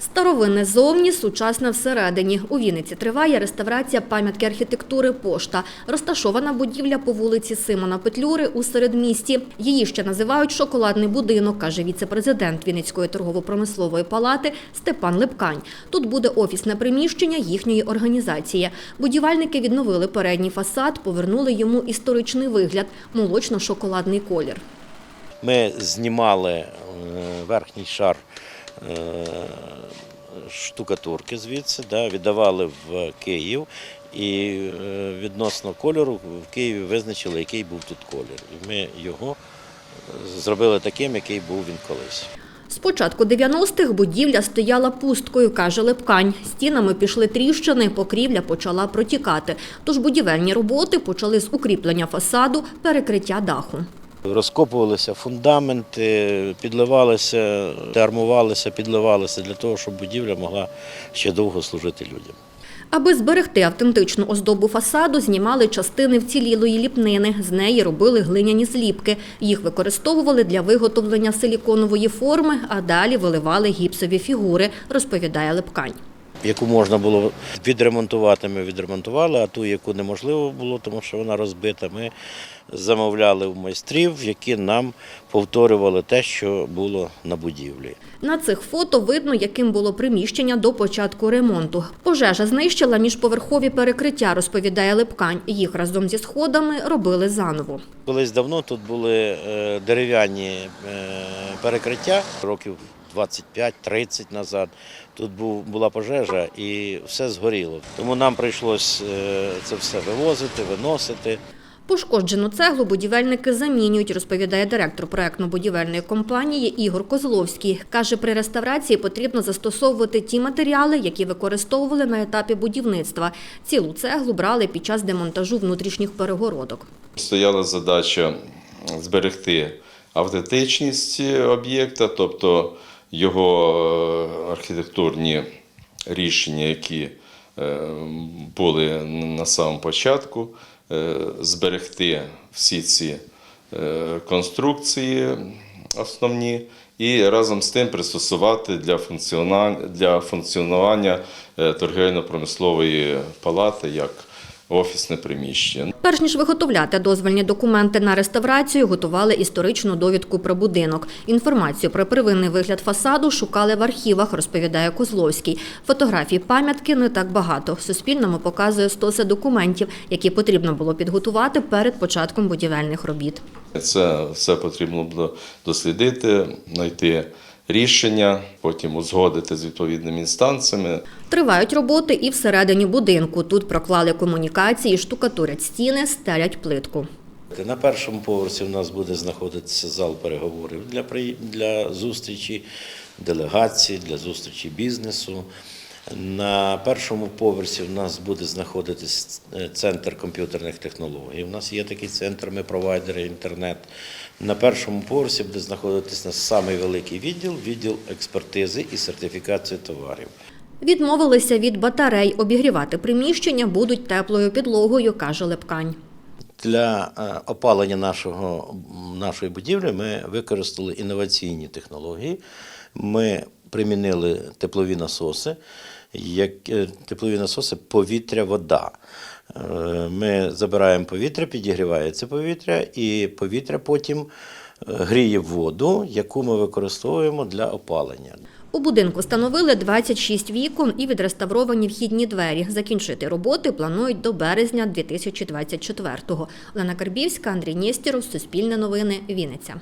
Старовинне зовні, сучасне всередині. У Вінниці триває реставрація пам'ятки архітектури «Пошта». Розташована будівля по вулиці Симона Петлюри у середмісті. Її ще називають «шоколадний будинок», каже віце-президент Вінницької торгово-промислової палати Степан Лепкань. Тут буде офісне приміщення їхньої організації. Будівельники відновили передній фасад, повернули йому історичний вигляд – молочно-шоколадний колір. Ми знімали е, верхній шар штукатурки звідси, да, віддавали в Київ. І е, відносно кольору в Києві визначили, який був тут колір. І ми його зробили таким, який був він колись. З початку 90-х будівля стояла пусткою, каже Лепкань. Стінами пішли тріщини, покрівля почала протікати. Тож будівельні роботи почали з укріплення фасаду, перекриття даху. Розкопувалися фундаменти, підливалися, армувалися, підливалися для того, щоб будівля могла ще довго служити людям. Аби зберегти автентичну оздобу фасаду, знімали частини вцілілої ліпнини. З неї робили глиняні зліпки. Їх використовували для виготовлення силіконової форми, а далі виливали гіпсові фігури, розповідає Лепкань. Яку можна було відремонтувати, ми відремонтували, а ту, яку неможливо було, тому що вона розбита, ми замовляли в майстрів, які нам повторювали те, що було на будівлі. На цих фото видно, яким було приміщення до початку ремонту. Пожежа знищила міжповерхові перекриття, розповідає Лепкань. Їх разом зі сходами робили заново. Колись давно тут були е, дерев'яні е, перекриття років 25-30 назад. Тут був, була пожежа і все згоріло. Тому нам прийшлось е, це все вивозити, виносити. Пошкоджену цеглу будівельники замінюють, розповідає директор проектно-будівельної компанії Ігор Козловський. Каже, при реставрації потрібно застосовувати ті матеріали, які використовували на етапі будівництва. Цілу цеглу брали під час демонтажу внутрішніх перегородок. Стояла задача зберегти автентичність об'єкта, тобто його е, архітектурні рішення, які е, були на самому початку, е, зберегти всі ці конструкції основні і разом з тим пристосувати для функціонування, для функціонування торгівельно-промислової палати як офісне приміщення. Перш ніж виготовляти дозвольні документи на реставрацію, готували історичну довідку про будинок. Інформацію про первинний вигляд фасаду шукали в архівах, розповідає Козловський. Фотографій пам'ятки не так багато. Суспільному показує стоси документів, які потрібно було підготувати перед початком будівельних робіт. Це все потрібно було дослідити, знайти рішення, потім узгодити з відповідними інстанціями. Тривають роботи і всередині будинку. Тут проклали комунікації, штукатурять стіни, стелять плитку. На першому поверсі в нас буде знаходитися зал переговорів для, при- для зустрічі делегацій, для зустрічі бізнесу. На першому поверсі в нас буде знаходитись е, центр комп'ютерних технологій. У нас є такий центр, ми провайдери інтернет. На першому поверсі буде знаходитись наш самий великий відділ відділ експертизи і сертифікації товарів. Відмовилися від батарей. Обігрівати приміщення будуть теплою підлогою, каже Лепкань. Для е, опалення нашого, нашої будівлі ми використали інноваційні технології. Ми примінили теплові насоси, як е, теплові насоси повітря-вода. Е, Ми забираємо повітря, підігрівається повітря, і повітря потім е, гріє воду, яку ми використовуємо для опалення. У будинку встановили 26 вікон і відреставровані вхідні двері. Закінчити роботи планують до березня 2024-го. Лена Карбівська, Андрій Нєстєров, Суспільне новини, Вінниця.